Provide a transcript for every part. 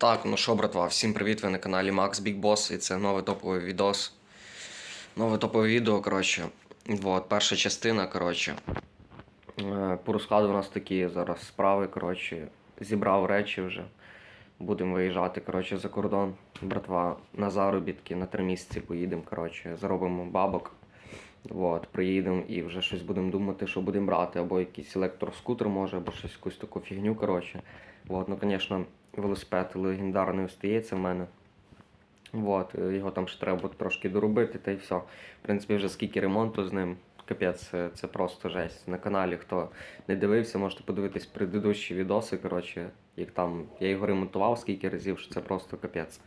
Так, ну що, братва, всім привіт, ви на каналі Max Big Boss, і це новий топовий відос. Нове топове відео, коротше. Вот, перша частина, коротше. Е, По розкладу у нас такі зараз справи, коротше. Зібрав речі вже. Будемо виїжджати, коротше, за кордон. Братва, на заробітки на три місяці поїдемо, коротше, заробимо бабок. Вот, приїдемо і вже щось будемо думати, що будемо брати, або якийсь електроскутер може, або щось якусь таку фігню, коротше. Вот, ну, звісно, велосипед легендарний остається в мене. Вот, е, його там ще треба трошки доробити, та й все. В принципі, вже скільки ремонту з ним. Капець, це, це просто жесть. На каналі, хто не дивився, можете подивитись предыдущі відоси. Коротше, як там я його ремонтував скільки разів, що це просто капець.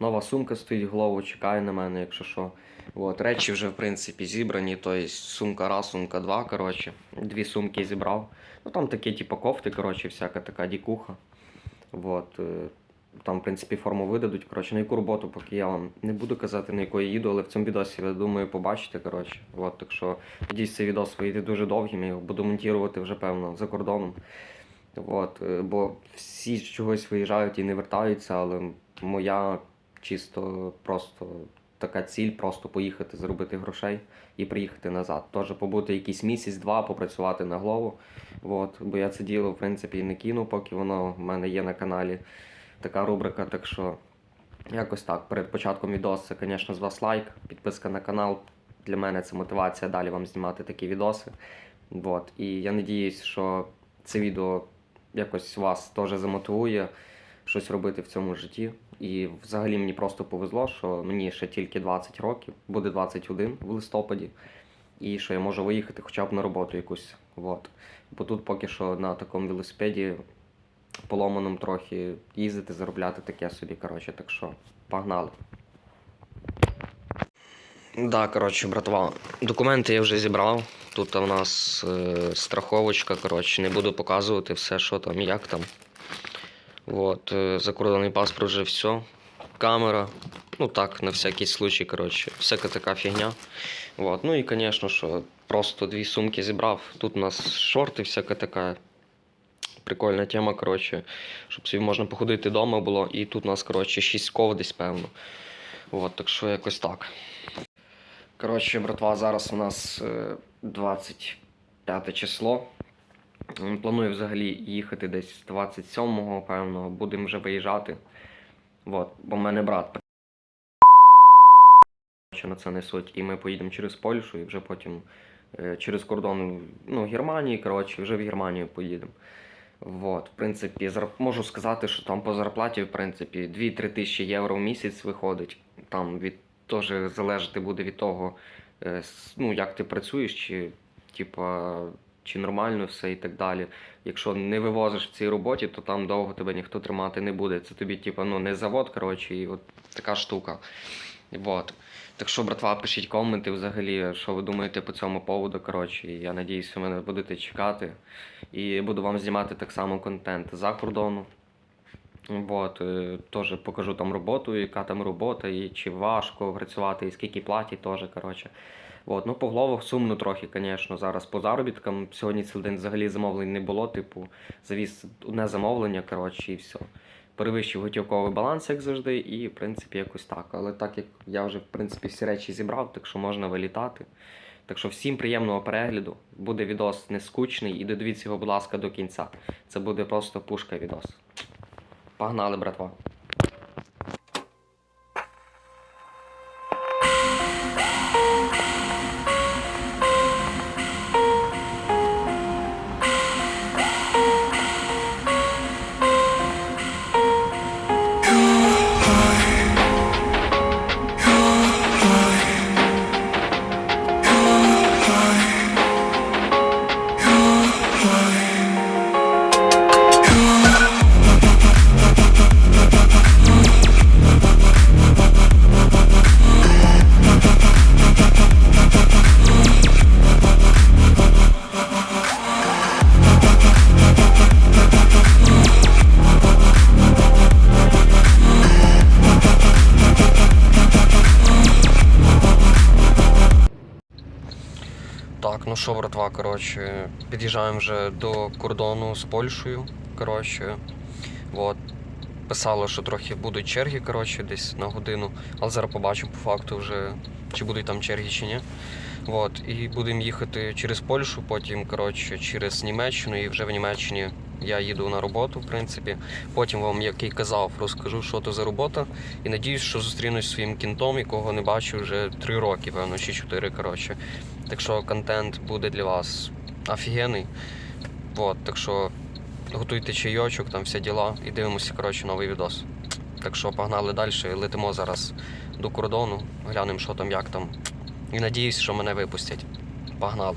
Нова сумка стоїть в голову, чекає на мене, якщо що. От, речі вже в принципі зібрані, тобто сумка раз, сумка два, коротше. Дві сумки зібрав. Ну там такі, типу, кофти, коротше, всяка така дікуха. Вот. е, Там, в принципі, форму видадуть. Коротше, на яку роботу, поки я вам не буду казати, на яку я їду, але в цьому відосі, я думаю, побачите. Коротше. Вот, так що надіюсь, цей відос вийде дуже довгим, я його буду монтувати вже, певно, за кордоном. От, е, бо всі з чогось виїжджають і не вертаються, але моя чисто просто така ціль просто поїхати заробити грошей і приїхати назад. Теж побути якийсь місяць-два, попрацювати на голову. От, бо я це діло, в принципі, не кину, поки воно в мене є на каналі така рубрика. Так що якось так. Перед початком відео це, звісно, з вас лайк, підписка на канал. Для мене це мотивація далі вам знімати такі відоси. От. І я надіюсь, що це відео якось вас теж замотивує щось робити в цьому житті. І взагалі мені просто повезло, що мені ще тільки 20 років, буде 21 в листопаді, і що я можу виїхати хоча б на роботу якусь. От. Бо тут поки що на такому велосипеді поломаному трохи їздити, заробляти таке собі. Коротше, так що погнали. Да, коротше, братва, документи я вже зібрав. Тут у нас е, страховочка, коротше, не буду показувати все, що там, як там. Вот, е, закордонний паспорт вже все. Камера. Ну так, на всякий случай, коротше, всяка така фігня. Вот. Ну і, звісно, що просто дві сумки зібрав. Тут у нас шорти, всяка така прикольна тема, коротше, щоб собі можна походити вдома було. І тут у нас, коротше, 6 ков десь, певно. Вот, так що якось так. Коротше, братва, зараз у нас е, 25 число. Планую взагалі їхати десь з 27-го, певно, будемо вже виїжджати. Вот, бо в мене брат коротше, на це несуть, і ми поїдемо через Польщу і вже потім е, через кордон ну, Германії, коротше, вже в Германію поїдемо. Вот, в принципі, можу сказати, що там по зарплаті, в принципі, 2-3 тисячі євро в місяць виходить. Там від теж залежати буде від того, е, ну, як ти працюєш, чи, типа, чи нормально все і так далі. Якщо не вивозиш в цій роботі, то там довго тебе ніхто тримати не буде. Це тобі, типу, ну, не завод, коротше, і от така штука. Вот. Так що, братва, пишіть коменти взагалі, що ви думаєте по цьому поводу. Коротше, я надіюсь, ви мене будете чекати. І буду вам знімати так само контент за кордону. Вот, е, теж покажу там роботу, яка там робота, і чи важко працювати, і скільки платять теж, коротше. От, ну, по головах сумно трохи, звісно, зараз по заробіткам. Сьогодні цілий день взагалі замовлень не було, типу, завіз одне замовлення, коротше, і все. Перевищив готівковий баланс, як завжди, і, в принципі, якось так. Але так як я вже, в принципі, всі речі зібрав, так що можна вилітати. Так що всім приємного перегляду. Буде відос не скучний і додивіться його, будь ласка, до кінця. Це буде просто пушка відос. Погнали, братва. Що, братва, коротше, під'їжджаємо вже до кордону з Польщею. Коротше, от. писало, що трохи будуть черги, коротше, десь на годину. Але зараз побачимо по факту вже, чи будуть там черги, чи ні. От. І будемо їхати через Польщу, потім коротше, через Німеччину, і вже в Німеччині я їду на роботу, в принципі. Потім вам, як і казав, розкажу, що то за робота. І надіюсь, що зустрінусь своїм кінтом, якого не бачу вже три роки, певно, чи чотири. Коротше. Так що контент буде для вас офігенний. От, так що готуйте чайочок, там всі діла, і дивимося, коротше, новий відос. Так що погнали далі, летимо зараз до кордону, глянемо, що там, як там. І надіюсь, що мене випустять. Погнали.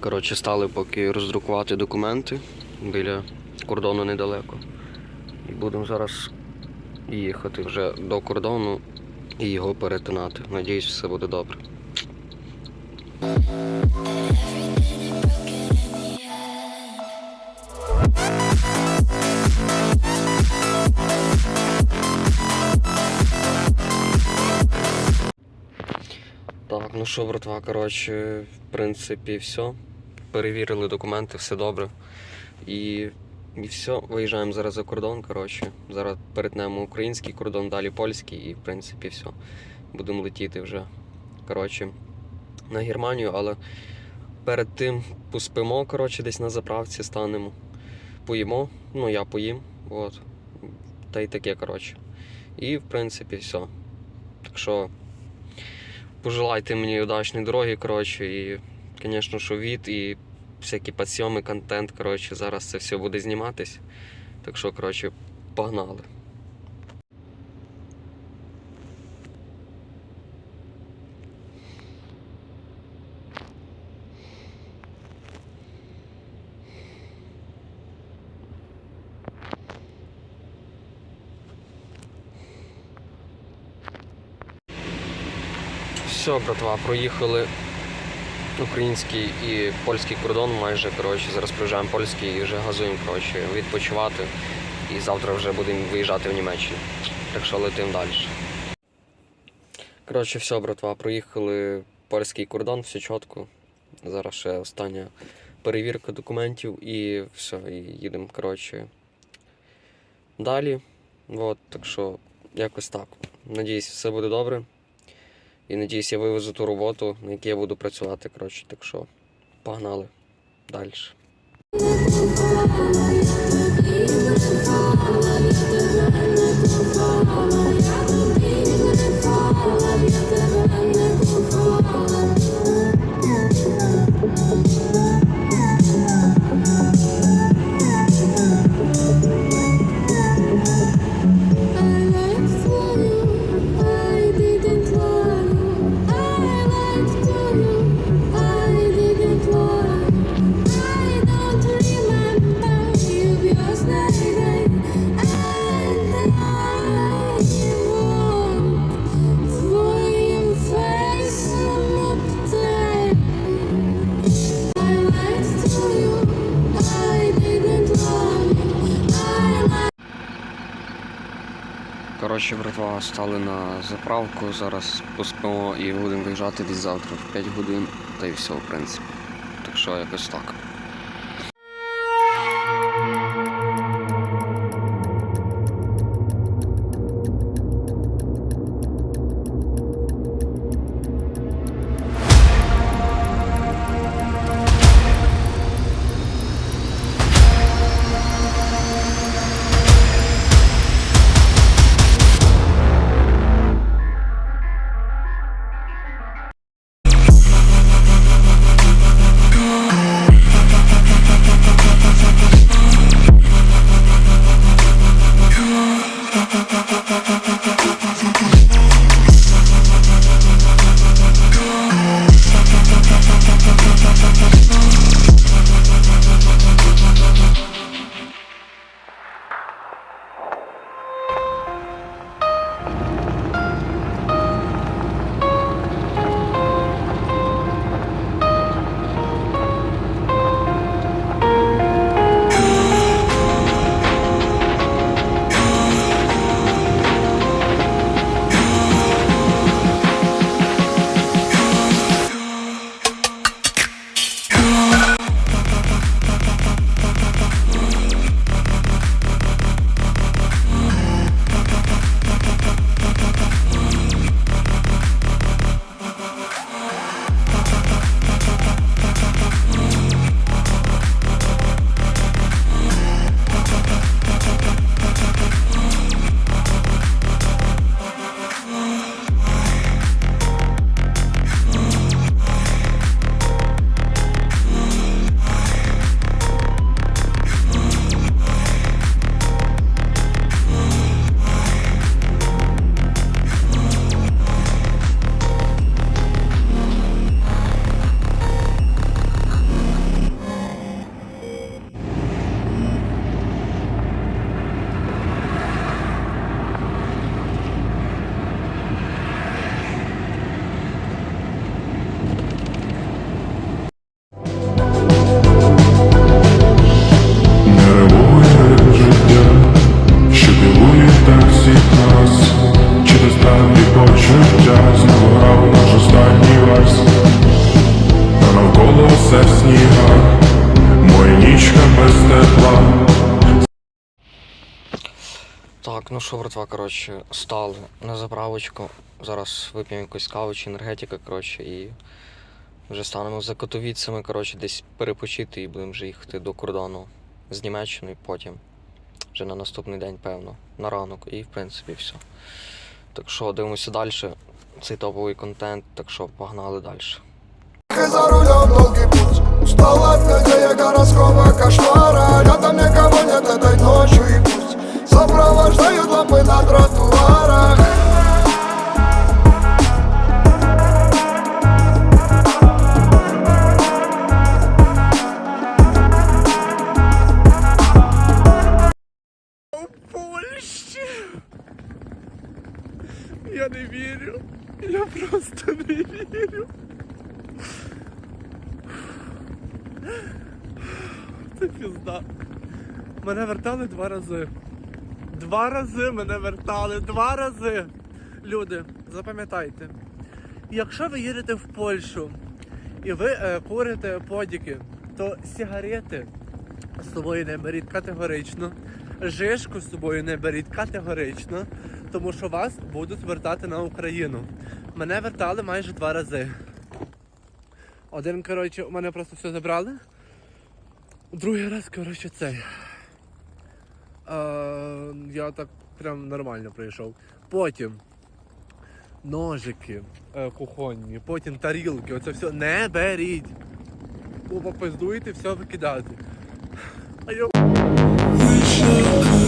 Коротше, стали поки роздрукувати документи біля кордону недалеко. І будемо зараз їхати вже до кордону і його перетинати. Надіюсь, все буде добре. Так, ну що, братва, коротше, в принципі, все. Перевірили документи, все добре. І, і все, виїжджаємо зараз за кордон. Коротше. Зараз перетнемо український кордон, далі польський, і в принципі все. Будемо летіти вже. Коротше, на Германію, але перед тим поспимо, коротше, десь на заправці станемо. Поїмо, ну я поїм, от. Та й таке, коротше. І в принципі все. Так що пожелайте мені удачної дороги, коротше, і, звісно, що від, і всякі підсйоми, контент, коротше, зараз це все буде зніматись. Так що, коротше, погнали. Все, братва, проїхали український і польський кордон майже. Коротше, зараз проїжджаємо польський і вже газуємо коротше, відпочивати. І завтра вже будемо виїжджати в Німеччину. Так що летимо далі. Коротше, все, братва, проїхали польський кордон, все чітко. Зараз ще остання перевірка документів і все, і їдемо, коротше, далі. От, так що якось так. Надіюсь, все буде добре. І надіюсь, я вивезу ту роботу, на якій я буду працювати. Коротше, так що погнали далі. Твоїм Коротше, братва, стали на заправку, зараз поспимо і будемо виїжджати десь завтра в 5 годин, та й все, в принципі. Так що якось так. Так, ну що, братва, коротше, стали на заправочку. Зараз вип'ємо якусь каву чи енергетика, коротше, і вже станемо за Котовіцями, коротше, десь перепочити і будемо вже їхати до кордону з Німеччиною потім. Вже на наступний день, певно, на ранок. І в принципі все. Так що дивимося далі. Цей топовий контент, так що погнали далі. Не. Це пізда. Мене вертали два рази. Два рази мене вертали, два рази. Люди, запам'ятайте, якщо ви їдете в Польщу і ви е, курите подіки, то сигарети з собою не беріть категорично. Жишку з собою не беріть категорично, тому що вас будуть вертати на Україну. Мене вертали майже два рази. Один, коротше, у мене просто все забрали. Другий раз, коротше, цей. Е, я так прям нормально прийшов. Потім ножики е, кухонні, потім тарілки, оце все не беріть. Бо попиздуєте, все викидати. А я you.